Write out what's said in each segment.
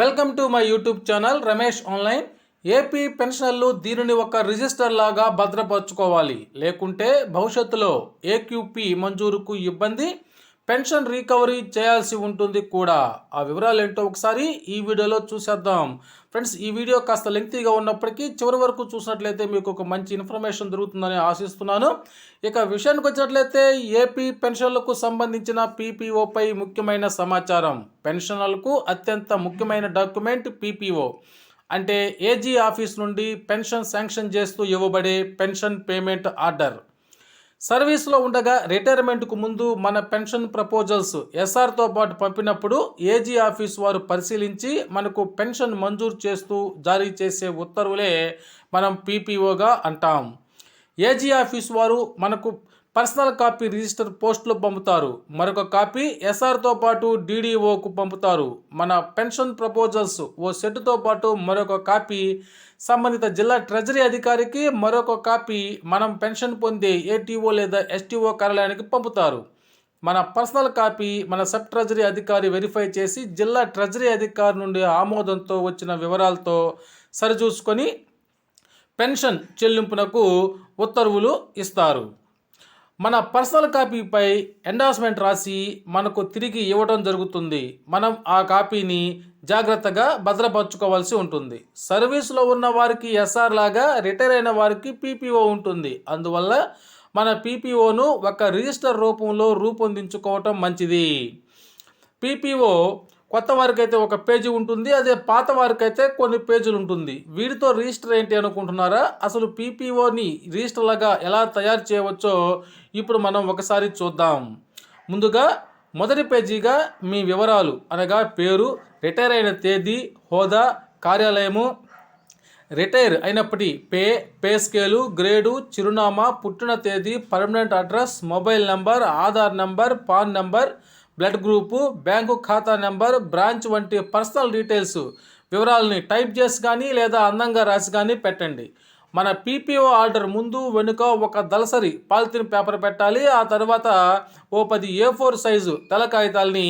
Welcome to my YouTube channel Ramesh online. AP పెన్షనర్లు దీనిని ఒక రిజిస్టర్ లాగా భద్రపరచుకోవాలి. లేకుంటే భవిష్యత్తులో ఏక్యూపీ మంజూరుకు ఇబ్బంది. పెన్షన్ రికవరీ చేయాల్సి ఉంటుంది కూడా. ఆ వివరాలు ఏంటో ఒకసారి ఈ వీడియోలో చూసేద్దాం. ఫ్రెండ్స్ ఈ వీడియో కాస్త లెంగ్తీగా ఉన్నప్పటికీ చివరి వరకు చూసినట్లయితే మీకు ఒక మంచి ఇన్ఫర్మేషన్ దొరుకుతుందని ఆశిస్తున్నాను. ఇక విషయానికి వచ్చినట్లయితే ఏపీ పెన్షన్లకు సంబంధించిన పీపీఓపై ముఖ్యమైన సమాచారం. పెన్షనర్లకు అత్యంత ముఖ్యమైన డాక్యుమెంట్ పీపీఓ. అంటే ఏజీ ఆఫీస్ నుండి పెన్షన్ శాంక్షన్ చేస్తూ ఇవ్వబడే పెన్షన్ పేమెంట్ ఆర్డర్. సర్వీస్లో ఉండగా రిటైర్మెంట్కు ముందు మన పెన్షన్ ప్రపోజల్స్ ఎస్ఆర్తో పాటు పంపినప్పుడు ఏజీ ఆఫీస్ వారు పరిశీలించి మనకు పెన్షన్ మంజూరు చేస్తూ జారీ చేసే ఉత్తర్వులే మనం పీపీఓగా అంటాం. ఏజీ ఆఫీస్ వారు మనకు పర్సనల్ కాపీ రిజిస్టర్ పోస్టులో పంపుతారు. మరొక కాపీ ఎస్ఆర్తో పాటు డీడీఓకు పంపుతారు. మన పెన్షన్ ప్రపోజల్స్ ఓ సెట్తో పాటు మరొక కాపీ సంబంధిత జిల్లా ట్రెజరీ అధికారికి మరొక కాపీ మనం పెన్షన్ పొందే ఏటీఓ లేదా ఎస్టీఓ కార్యాలయానికి పంపుతారు. మన పర్సనల్ కాపీ మన సబ్ ట్రెజరీ అధికారి వెరిఫై చేసి జిల్లా ట్రెజరీ అధికారి నుండి ఆమోదంతో వచ్చిన వివరాలతో సరిచూసుకొని పెన్షన్ చెల్లింపునకు ఉత్తర్వులు ఇస్తారు. మన పర్సనల్ కాపీపై ఎండార్స్మెంట్ రాసి మనకు తిరిగి ఇవ్వడం జరుగుతుంది. మనం ఆ కాపీని జాగ్రత్తగా భద్రపరచుకోవాల్సి ఉంటుంది. సర్వీస్లో ఉన్న వారికి ఎస్ఆర్ లాగా రిటైర్ అయిన వారికి పీపీఓ ఉంటుంది. అందువల్ల మన పీపీఓను ఒక రిజిస్టర్ రూపంలో రూపొందించుకోవటం మంచిది. పీపీఓ కొత్త వారికైతే ఒక పేజీ ఉంటుంది అదే పాత వారికైతే కొన్ని పేజీలు ఉంటుంది. వీటితో రిజిస్టర్ ఏంటి అనుకుంటున్నారా? అసలు పీపీఓని రిజిస్టర్ లాగా ఎలా తయారు చేయవచ్చో ఇప్పుడు మనం ఒకసారి చూద్దాం. ముందుగా మొదటి పేజీగా మీ వివరాలు అనగా పేరు రిటైర్ అయిన తేదీ హోదా కార్యాలయము. రిటైర్ అయినప్పటి పే పే స్కేలు గ్రేడు చిరునామా పుట్టిన తేదీ permanent address mobile number Aadhaar number PAN number blood group bank ఖాతా నెంబర్ బ్రాంచ్ వంటి పర్సనల్ డీటెయిల్స్ వివరాలని టైప్ చేసి కానీ లేదా అందంగా రాసి కానీ పెట్టండి. మన పీపీఓ ఆర్డర్ ముందు వెనుక ఒక దళసరి పాలిథిన్ పేపర్ పెట్టాలి. ఆ తర్వాత ఓ పది ఏ ఫోర్ సైజు తెల కాగితాలని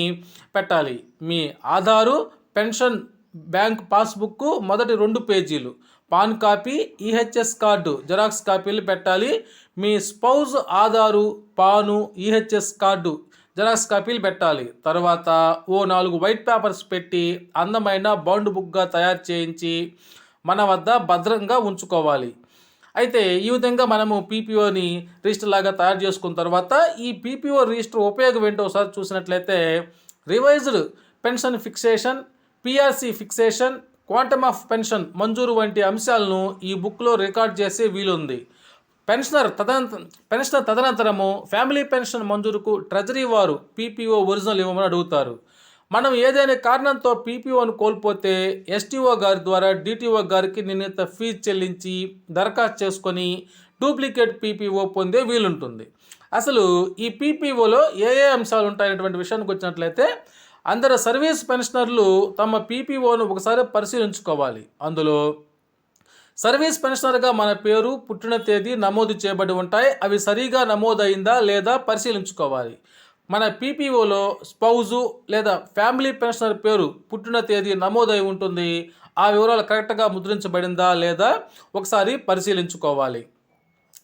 పెట్టాలి. మీ ఆధారు పెన్షన్ బ్యాంక్ పాస్బుక్ మొదటి రెండు పేజీలు. PAN copy EHS card xerox కాపీలు పెట్టాలి. మీ spouse Aadhaar PAN EHS card xerox కాపీలు పెట్టాలి. తర్వాత ఓ నాలుగు వైట్ పేపర్స్ పెట్టి అందమైన బౌండ్ బుక్గా తయారు చేయించి మన వద్ద భద్రంగా ఉంచుకోవాలి. అయితే ఈ విధంగా మనము పీపీఓని రిజిస్టర్ లాగా తయారు చేసుకున్న తర్వాత ఈ పీపీఓ రిజిస్టర్ ఉపయోగం ఏంటో ఒకసారి చూసినట్లయితే revised pension fixation PRC fixation quantum of pension మంజూరు వంటి అంశాలను ఈ బుక్లో రికార్డ్ చేసే వీలుంది. పెన్షనర్ తదనంత పెన్షనర్ తదనంతరము ఫ్యామిలీ పెన్షన్ మంజూరుకు ట్రెజరీ వారు పీపీఓ ఒరిజినల్ ఇవ్వమని అడుగుతారు. మనం ఏదైనా కారణంతో పీపీఓను కోల్పోతే ఎస్టీఓ గారి ద్వారా డిటిఓ గారికి నిర్ణీత ఫీజు చెల్లించి దరఖాస్తు చేసుకొని డూప్లికేట్ పీపీఓ పొందే వీలుంటుంది. అసలు ఈ పీపీఓలో ఏ ఏ అంశాలు ఉంటాయనేటువంటి విషయానికి వచ్చినట్లయితే అందరు సర్వీస్ పెన్షనర్లు తమ పీపీఓను ఒకసారి పరిశీలించుకోవాలి. అందులో సర్వీస్ పెన్షనర్గా మన పేరు పుట్టిన తేదీ నమోదు చేయబడి ఉంటాయి. అవి సరిగా నమోదైందా లేదా పరిశీలించుకోవాలి. మన పీపీఓలో స్పౌజు లేదా ఫ్యామిలీ పెన్షనర్ పేరు పుట్టిన తేదీ నమోదై ఉంటుంది. ఆ వివరాలు కరెక్ట్గా ముద్రించబడిందా లేదా ఒకసారి పరిశీలించుకోవాలి.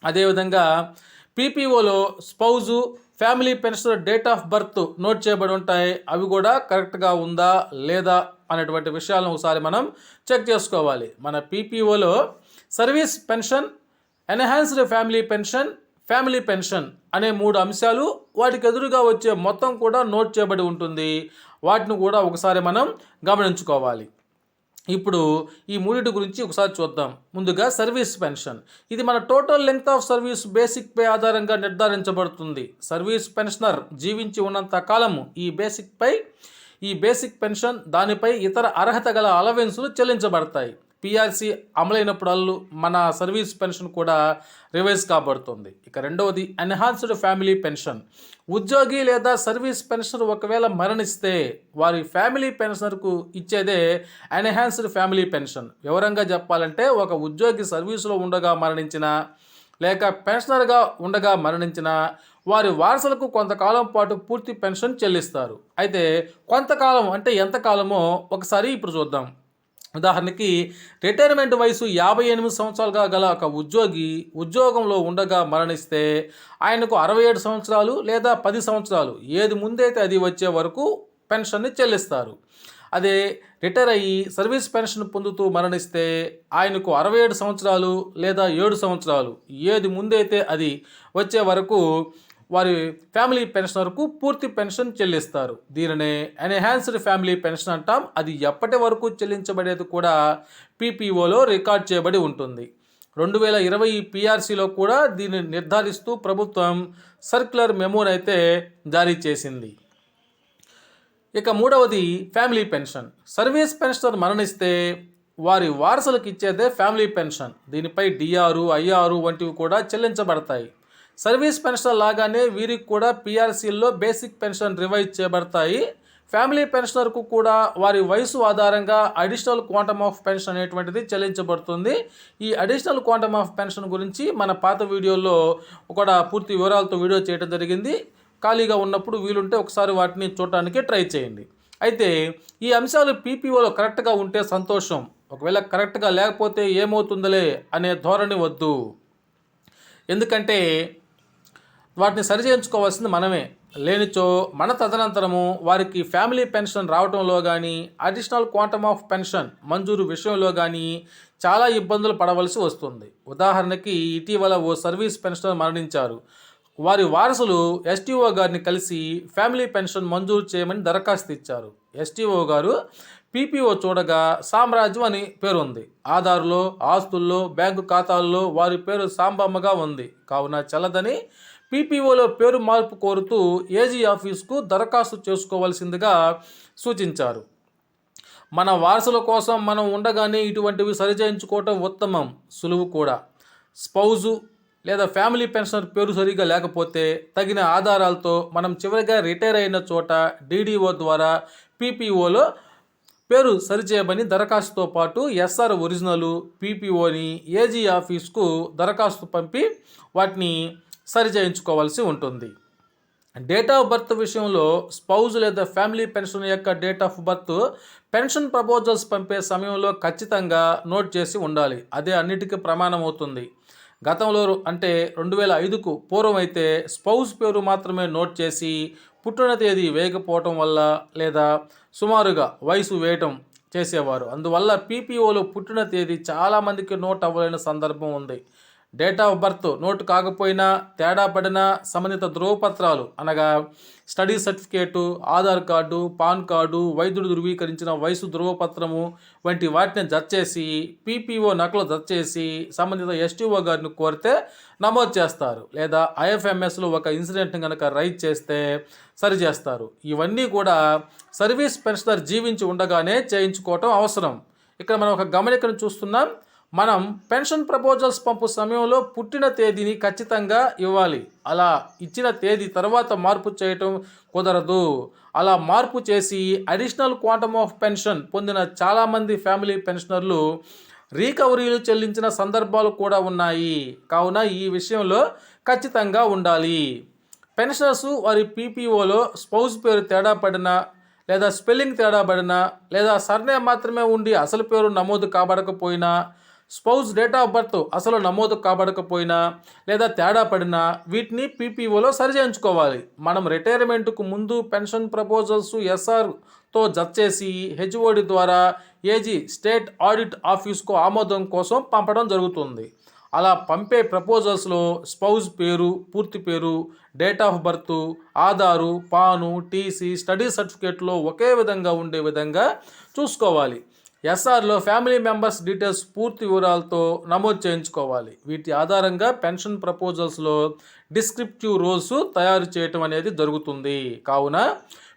అదేవిధంగా పీపీఓలో spouse family pension date of birth note చేయబడి ఉంటాయి. అవి కూడా కరెక్ట్గా ఉందా లేదా అనేటువంటి విషయాలను ఒకసారి మనం చెక్ చేసుకోవాలి. మన పీపీఓలో service pension enhanced family pension family pension అనే మూడు అంశాలు వాటికి ఎదురుగా వచ్చే మొత్తం కూడా నోట్ చేయబడి ఉంటుంది. వాటిని కూడా ఒకసారి మనం గమనించుకోవాలి. ఇప్పుడు ఈ మూడింటి గురించి ఒకసారి చూద్దాం. ముందుగా సర్వీస్ పెన్షన్. ఇది మన total length of service basic pay ఆధారంగా నిర్ధారించబడుతుంది. సర్వీస్ పెన్షనర్ జీవించి ఉన్నంత కాలము ఈ బేసిక్ పై ఈ బేసిక్ పెన్షన్ దానిపై ఇతర అర్హత గల అలవెన్సులు చెల్లించబడతాయి. పీఆర్సీ అమలైనప్పుడల్లు మన సర్వీస్ పెన్షన్ కూడా రివైజ్ కాబడుతుంది. ఇక రెండవది ఎన్హాన్స్డ్ ఫ్యామిలీ పెన్షన్. ఉద్యోగి లేదా సర్వీస్ పెన్షనర్ ఒకవేళ మరణిస్తే వారి ఫ్యామిలీ పెన్షనర్కు ఇచ్చేదే ఎన్హాన్స్డ్ ఫ్యామిలీ పెన్షన్. వివరంగా చెప్పాలంటే ఒక ఉద్యోగి సర్వీసులో ఉండగా మరణించిన లేక పెన్షనర్గా ఉండగా మరణించిన వారి వారసులకు కొంతకాలం పాటు పూర్తి పెన్షన్ చెల్లిస్తారు. అయితే కొంతకాలం అంటే ఎంతకాలమో ఒకసారి ఇప్పుడు చూద్దాం. ఉదాహరణకి రిటైర్మెంట్ వయసు యాభై ఎనిమిది సంవత్సరాలుగా గల ఒక ఉద్యోగి ఉద్యోగంలో ఉండగా మరణిస్తే ఆయనకు అరవై ఏడు సంవత్సరాలు లేదా పది సంవత్సరాలు. ఏది ముందైతే అది వచ్చే వరకు పెన్షన్ని చెల్లిస్తారు. అదే రిటైర్ అయ్యి సర్వీస్ పెన్షన్ పొందుతూ మరణిస్తే ఆయనకు అరవై ఏడు సంవత్సరాలు లేదా ఏడు సంవత్సరాలు. ఏది ముందైతే అది వచ్చే వరకు వారి ఫ్యామిలీ పెన్షనర్కు పూర్తి పెన్షన్ చెల్లిస్తారు. దీనినే ఎన్హాన్స్డ్ ఫ్యామిలీ పెన్షన్ అంటాం. అది ఎప్పటి వరకు చెల్లించబడేది కూడా పీపీఓలో రికార్డ్ చేయబడి ఉంటుంది. రెండు వేల ఇరవై పిఆర్సీలో కూడా దీన్ని నిర్ధారిస్తూ ప్రభుత్వం సర్క్యులర్ మెమోనైతే జారీ చేసింది. ఇక మూడవది ఫ్యామిలీ పెన్షన్. సర్వీస్ పెన్షనర్ మరణిస్తే వారి వారసులకు ఇచ్చేదే ఫ్యామిలీ పెన్షన్. దీనిపై డిఆర్ ఐఆర్ వంటివి కూడా చెల్లించబడతాయి. సర్వీస్ పెన్షన్ లాగానే వీరికి కూడా పిఆర్సీల్లో బేసిక్ పెన్షన్ రివైజ్ చేయబడతాయి ఫ్యామిలీ పెన్షనర్కు కూడా వారి వయసు ఆధారంగా అడిషనల్ క్వాంటమ్ ఆఫ్ పెన్షన్ అనేటువంటిది చెల్లించబడుతుంది. ఈ అడిషనల్ క్వాంటమ్ ఆఫ్ పెన్షన్ గురించి మన పాత వీడియోలో కూడా పూర్తి వివరాలతో వీడియో చేయడం జరిగింది. ఖాళీగా ఉన్నప్పుడు వీలుంటే ఒకసారి వాటిని చూడటానికి ట్రై చేయండి. అయితే ఈ అంశాలు పీపీఓలో కరెక్ట్గా ఉంటే సంతోషం. ఒకవేళ కరెక్ట్గా లేకపోతే ఏమవుతుందిలే అనే ధోరణి వద్దు. ఎందుకంటే వాటిని సరిచేయించుకోవాల్సింది మనమే. లేనిచో మన తదనంతరము వారికి ఫ్యామిలీ పెన్షన్ రావడంలో కానీ అడిషనల్ క్వాంటమ్ ఆఫ్ పెన్షన్ మంజూరు విషయంలో కానీ చాలా ఇబ్బందులు పడవలసి వస్తుంది. ఉదాహరణకి ఇటీవల ఓ సర్వీస్ పెన్షనర్ మరణించారు. వారి వారసులు ఎస్టీఓ గారిని కలిసి ఫ్యామిలీ పెన్షన్ మంజూరు చేయమని దరఖాస్తు ఇచ్చారు. ఎస్టీఓ గారు పీపీఓ చూడగా సామ్రాజ్యం అని పేరు ఉంది ఆధార్లో ఆస్తుల్లో బ్యాంకు ఖాతాల్లో వారి పేరు సాంబమ్మగా ఉంది. కావున చల్లదని పీపీఓలో పేరు మార్పు కోరుతూ ఏజీ ఆఫీస్కు దరఖాస్తు చేసుకోవాల్సిందిగా సూచించారు. మన వారసుల కోసం మనం ఉండగానే ఇటువంటివి సరిచేయించుకోవటం ఉత్తమం సులువు కూడా. స్పౌజు లేదా ఫ్యామిలీ పెన్షనర్ పేరు సరిగా లేకపోతే తగిన ఆధారాలతో మనం చివరిగా రిటైర్ అయిన చోట డీడీఓ ద్వారా పీపీఓలో పేరు సరిచేయమని దరఖాస్తుతో పాటు ఎస్ఆర్ ఒరిజినల్ పీపీఓని ఏజీ ఆఫీస్కు దరఖాస్తు పంపి వాటిని సరిచేయించుకోవాల్సి ఉంటుంది. డేట్ ఆఫ్ బర్త్ విషయంలో స్పౌజ్ లేదా ఫ్యామిలీ పెన్షన్ యొక్క date of birth pension proposals పంపే సమయంలో ఖచ్చితంగా నోట్ చేసి ఉండాలి. అదే అన్నిటికీ ప్రమాణం అవుతుంది. గతంలో అంటే రెండు వేల ఐదుకు పూర్వం అయితే స్పౌజ్ పేరు మాత్రమే నోట్ చేసి పుట్టిన తేదీ వేయకపోవటం వల్ల లేదా సుమారుగా వయసు వేయటం చేసేవారు. అందువల్ల పీపీఓలో పుట్టిన తేదీ చాలామందికి నోట్ అవ్వలేని సందర్భం ఉంది. డేట్ ఆఫ్ బర్త్ నోటు కాకపోయినా తేడా పడిన సంబంధిత ధృవపత్రాలు అనగా study certificate Aadhaar card PAN card వైద్యుడు ధృవీకరించిన వయసు ధృవపత్రము వంటి వాటిని జత చేసి పీపీఓ నకలు జత చేసి సంబంధిత ఎస్టీఓ గారిని కోరితే నమోదు చేస్తారు లేదా ఐఎఫ్ఎంఎస్లో ఒక ఇన్సిడెంట్ని కనుక రైజ్ చేస్తే సరిచేస్తారు ఇవన్నీ కూడా సర్వీస్ పెన్షనర్ జీవించి ఉండగానే చేయించుకోవటం అవసరం. ఇక్కడ మనం ఒక గమనికను చూస్తున్నాం. మనం పెన్షన్ ప్రపోజల్స్ పంపు సమయంలో పుట్టిన తేదీని ఖచ్చితంగా ఇవ్వాలి. అలా ఇచ్చిన తేదీ తర్వాత మార్పు చేయటం కుదరదు. అలా మార్పు చేసి అడిషనల్ క్వాంటమ్ ఆఫ్ పెన్షన్ పొందిన చాలామంది ఫ్యామిలీ పెన్షనర్లు రీకవరీలు చెల్లించిన సందర్భాలు కూడా ఉన్నాయి. కావున ఈ విషయంలో ఖచ్చితంగా ఉండాలి. పెన్షనర్స్ వారి పీపీఓలో స్పౌజ్ పేరు తేడా పడిన లేదా స్పెల్లింగ్ తేడా పడినా లేదా సర్నే మాత్రమే ఉండి అసలు పేరు నమోదు కాబడకపోయినా స్పౌజ్ డేట్ ఆఫ్ బర్త్ అసలు నమోదు కాబడకపోయినా లేదా తేడా పడినా వీటిని పీపీఓలో సరిచేయించుకోవాలి మనం రిటైర్మెంట్కు ముందు పెన్షన్ ప్రపోజల్స్ ఎస్ఆర్తో జత చేసి హెచ్ఓడి ద్వారా ఏజీ స్టేట్ ఆడిట్ ఆఫీస్కు ఆమోదం కోసం పంపడం జరుగుతుంది. అలా పంపే ప్రపోజల్స్లో స్పౌజ్ పేరు పూర్తి పేరు date of birth Aadhaar PAN TC study సర్టిఫికేట్లో ఒకే విధంగా ఉండే విధంగా చూసుకోవాలి. ఎస్ఆర్లో ఫ్యామిలీ మెంబర్స్ డీటెయిల్స్ పూర్తి వివరాలతో నమోదు చేయించుకోవాలి. వీటి ఆధారంగా పెన్షన్ ప్రపోజల్స్లో డిస్క్రిప్టివ్ రోల్స్ తయారు చేయటం అనేది జరుగుతుంది. కావున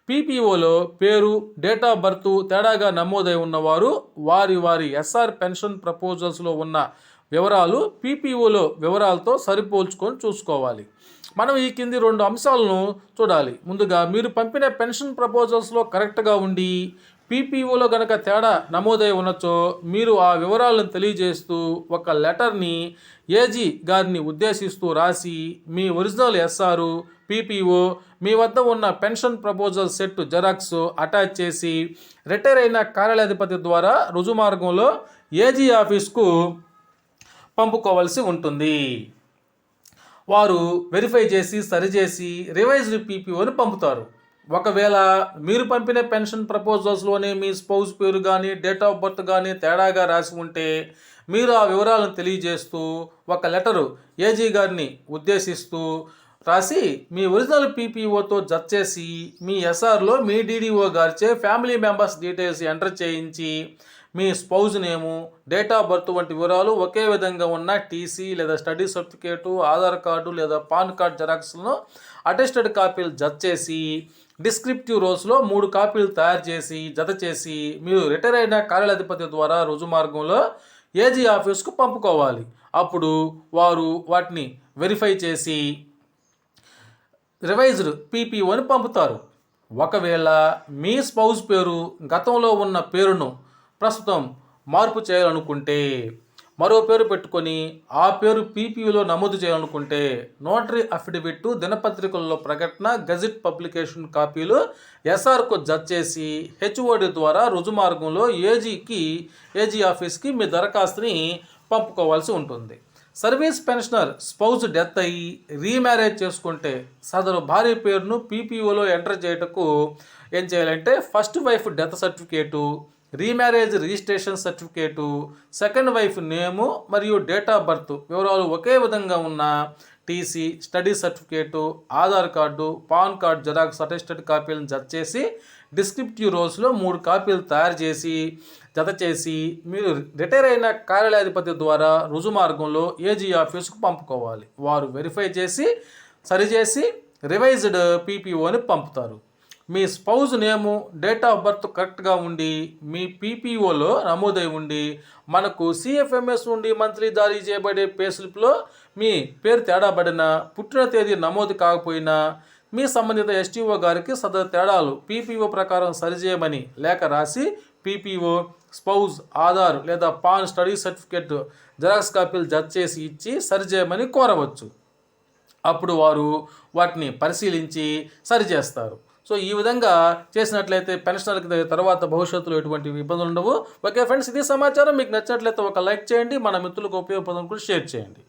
పీపీఓలో పేరు డేట్ ఆఫ్ బర్త్ తేడాగా నమోదై ఉన్నవారు వారి వారి ఎస్ఆర్ పెన్షన్ ప్రపోజల్స్లో ఉన్న వివరాలు పీపీఓలో వివరాలతో సరిపోల్చుకొని చూసుకోవాలి. మనం ఈ కింది రెండు అంశాలను చూడాలి. ముందుగా మీరు పంపిన పెన్షన్ ప్రపోజల్స్లో కరెక్ట్గా ఉండి పీపీఓలో గనక తేడా నమోదై ఉన్నచో మీరు ఆ వివరాలను తెలియజేస్తూ ఒక లెటర్ని ఏజీ గారిని ఉద్దేశిస్తూ రాసి మీ ఒరిజినల్ ఎస్ఆర్ పీపీఓ మీ వద్ద ఉన్న pension proposal set xerox attach చేసి రిటైర్ అయిన కార్యాలయాధిపతి ద్వారా రుజుమార్గంలో ఏజీ ఆఫీస్కు పంపుకోవాల్సి ఉంటుంది. వారు వెరిఫై చేసి సరిచేసి రివైజ్డ్ పీపీఓని పంపుతారు. ఒకవేళ మీరు పంపిన పెన్షన్ ప్రపోజల్స్లోనే మీ స్పౌస్ పేరు కానీ డేట్ ఆఫ్ బర్త్ కానీ తేడాగా రాసి ఉంటే మీరు ఆ వివరాలను తెలియజేస్తూ ఒక లెటరు ఏజీ గారిని ఉద్దేశిస్తూ రాసి మీ ఒరిజినల్ పీపీఓతో జత చేసి మీ ఎస్ఆర్లో మీ డీడీఓ గారిచే ఫ్యామిలీ మెంబర్స్ డీటెయిల్స్ ఎంటర్ చేయించి మీ spouse name date of birth వంటి వివరాలు ఒకే విధంగా ఉన్న టీసీ లేదా స్టడీ సర్టిఫికేటు ఆధార్ కార్డు లేదా పాన్ కార్డ్ జెరాక్స్లను అటెస్టెడ్ కాపీలు జత చేసి డిస్క్రిప్టివ్ రోస్లో మూడు కాపీలు తయారు చేసి జత చేసి మీరు రిటైర్ అయిన కార్యాలధిపతి ద్వారా రుజుమార్గంలో ఏజీ ఆఫీస్కు పంపుకోవాలి. అప్పుడు వారు వాటిని వెరిఫై చేసి రివైజ్డ్ పీపీఓని పంపుతారు. ఒకవేళ మీ స్పౌజ్ పేరు గతంలో ఉన్న పేరును ప్రస్తుతం మార్పు చేయాలనుకుంటే మరో పేరు పెట్టుకొని ఆ పేరు పీపీలో నమోదు చేయాలనుకుంటే నోటరీ అఫిడవిట్ దినపత్రికల్లో ప్రకటన గజెట్ పబ్లికేషన్ కాపీలు ఎస్ఆర్కు జత చేసి హెచ్ఓడి ద్వారా రుజుమార్గంలో ఏజీకి ఏజీ ఆఫీస్కి మీ దరఖాస్తుని పంపుకోవాల్సి ఉంటుంది. సర్వీస్ పెన్షనర్ స్పౌజ్ డెత్ అయ్యి రీమ్యారేజ్ చేసుకుంటే సదరు భార్య పేరును పీపీఓలో ఎంటర్ చేయటకు ఏం చేయాలంటే first wife death certificate remarriage registration certificate second wife name మరియు డేట్ ఆఫ్ బర్త్ వివరాలు ఒకే విధంగా ఉన్న TC study certificate Aadhaar card PAN card xerox attested కాపీలను జత చేసి డిస్క్రిప్టివ్ రోల్స్లో మూడు కాపీలు తయారు చేసి జత చేసి మీరు రిటైర్ అయిన కార్యాలయాధిపతి ద్వారా రుజుమార్గంలో ఏజీ ఆఫీస్కు పంపుకోవాలి. వారు వెరిఫై చేసి సరిచేసి రివైజ్డ్ పీపీఓని పంపుతారు. మీ spouse name date of birth కరెక్ట్గా ఉండి మీ పీపీఓలో నమోదై ఉండి మనకు సిఎఫ్ఎంఎస్ నుండి మంత్లీ జారీ చేయబడే పేస్లిప్లో మీ పేరు తేడాబడిన పుట్టిన తేదీ నమోదు కాకపోయినా మీ సంబంధిత ఎస్టీఓ గారికి సదరు తేడాలు పీపీఓ ప్రకారం సరిచేయమని లేఖ రాసి పీపీఓ స్పౌజ్ ఆధార్ లేదా పాన్ స్టడీ సర్టిఫికేట్ జెరాక్స్ కాపీలు జత చేసి ఇచ్చి సరిచేయమని కోరవచ్చు. అప్పుడు వారు వాటిని పరిశీలించి సరిచేస్తారు. సో ఈ విధంగా చేసినట్లయితే పెన్షనర్కి తర్వాత భవిష్యత్తులో ఎటువంటి ఇబ్బందులు ఉండవు. ఓకే ఫ్రెండ్స్ ఇది సమాచారం. మీకు నచ్చినట్లయితే ఒక లైక్ చేయండి. మన మిత్రులకు ఉపయోగపడడం కూడా షేర్ చేయండి.